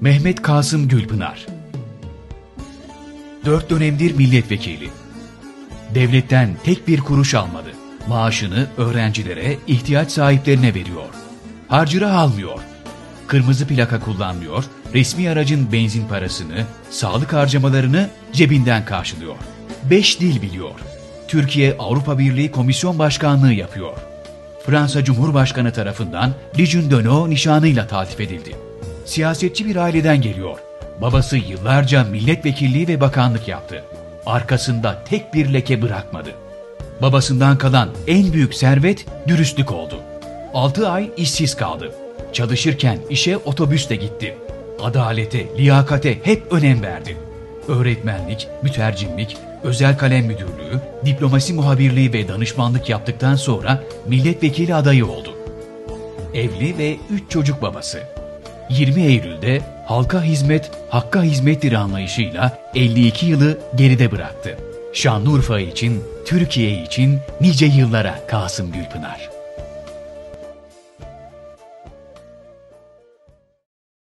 Mehmet Kasım Gülpınar Dört dönemdir milletvekili. Devletten tek bir kuruş almadı. Maaşını öğrencilere, ihtiyaç sahiplerine veriyor. Harcırah almıyor. Kırmızı plaka kullanmıyor, resmi aracın benzin parasını, sağlık harcamalarını cebinden karşılıyor. Beş dil biliyor. Türkiye Avrupa Birliği Komisyon Başkanlığı yapıyor. Fransa Cumhurbaşkanı tarafından Legion d'Honneur nişanıyla taltif edildi. Siyasetçi bir aileden geliyor. Babası yıllarca milletvekilliği ve bakanlık yaptı. Arkasında tek bir leke bırakmadı. Babasından kalan en büyük servet dürüstlük oldu. 6 ay işsiz kaldı. Çalışırken işe otobüsle gitti. Adalete, liyakate hep önem verdi. Öğretmenlik, mütercimlik, özel kalem müdürlüğü, diplomasi muhabirliği ve danışmanlık yaptıktan sonra milletvekili adayı oldu. Evli ve 3 çocuk babası. 20 Eylül'de halka hizmet, hakka hizmettir anlayışıyla 52 yılı geride bıraktı. Şanlıurfa için, Türkiye için nice yıllara Kasım Gülpınar.